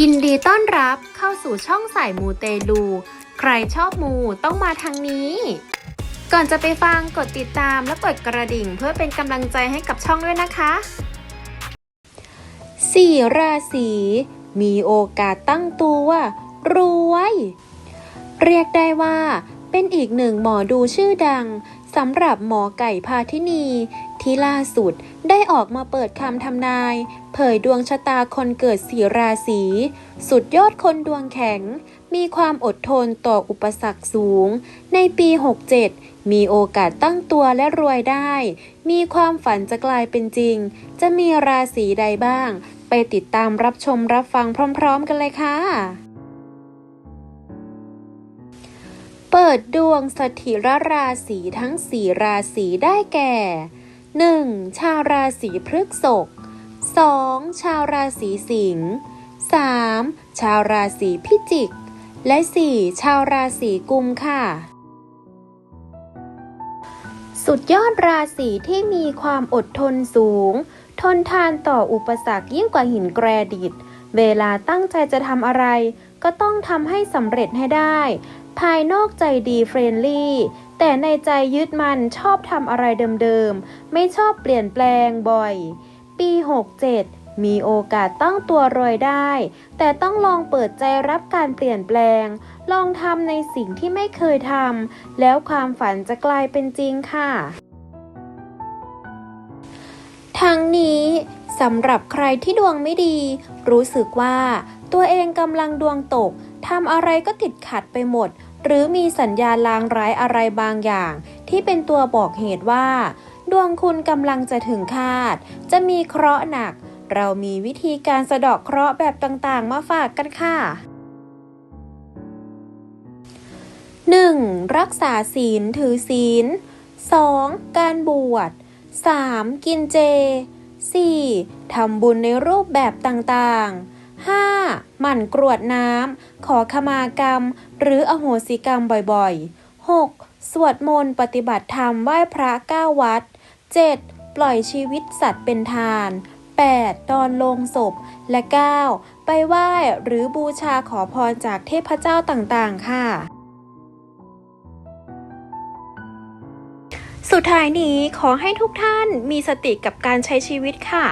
ยินดีต้อนรับเข้าสู่ช่องสายมูเตลู ใครชอบมูต้องมาทางนี้ ก่อนจะไปฟังกดติดตามและกดกระดิ่งเพื่อเป็นกำลังใจให้กับช่องด้วยนะคะสี่ราศีมีโอกาสตั้งตัว รวย เรียกได้ว่า เป็นอีกหนึ่งหมอดูชื่อดังสำหรับหมอไก่พาทินี ที่ล่าสุดได้ออกมาเปิดคำทำนาย เผยดวงชะตาคนเกิดสีราศี สุดยอดคนดวงแข็ง มีความอดทนต่ออุปสรรคสูง ในปี 67 มีโอกาสตั้งตัวและรวยได้ มีความฝันจะกลายเป็นจริง จะมีราศีใดบ้าง ไปติดตามรับชมรับฟังพร้อม ๆ กันเลยค่ะเปิดดวงสถิรราศีทั้งสี่ราศีได้แก่ 1. ชาวราศีพฤษภ 2. ชาวราศีสิงห์ 3. ชาวราศีพิจิก และ 4. ชาวราศีกุมค่ะ สุดยอดราศีที่มีความอดทนสูง ทนทานต่ออุปสรรคยิ่งกว่าหินแกรดิต เวลาตั้งใจจะทำอะไร ก็ต้องทำให้สำเร็จให้ได้ ภายนอกใจดีเฟรนลี่ แต่ในใจยึดมันชอบทำอะไรเดิมๆ ไม่ชอบเปลี่ยนแปลงบ่อย ปี 67 มีโอกาสตั้งตัวรวยได้ แต่ต้องลองเปิดใจรับการเปลี่ยนแปลง ลองทำในสิ่งที่ไม่เคยทำ แล้วความฝันจะกลายเป็นจริงค่ะ ทั้งนี้สำหรับใครที่ดวงไม่ดี รู้สึกว่า ตัวเองกำลังดวงตกทำอะไรก็ติดขัดไปหมด หรือมีสัญญาณลางร้ายอะไรบางอย่าง ที่เป็นตัวบอกเหตุว่า ดวงคุณกำลังจะถึงคาด จะมีเคราะห์หนัก เรามีวิธีการสะเดาะเคราะห์แบบต่างๆ มาฝากกันค่ะ 1. รักษาศีลถือศีล 2. การบวช 3. กินเจ 4. ทำบุญในรูปแบบต่างๆ 5. หมั่นกรวดน้ำ ขอขมากรรม หรืออโหสิกรรมบ่อยๆ 6. สวดมนต์ปฏิบัติธรรมไหว้พระเก้าวัด 7. ปล่อยชีวิตสัตว์เป็นทาน 8. ตอนลงศพ และ 9. ไปไหว้หรือบูชาขอพรจากเทพเจ้าต่างๆ ค่ะ สุดท้ายนี้ขอให้ทุกท่านมีสติกับการใช้ชีวิตค่ะ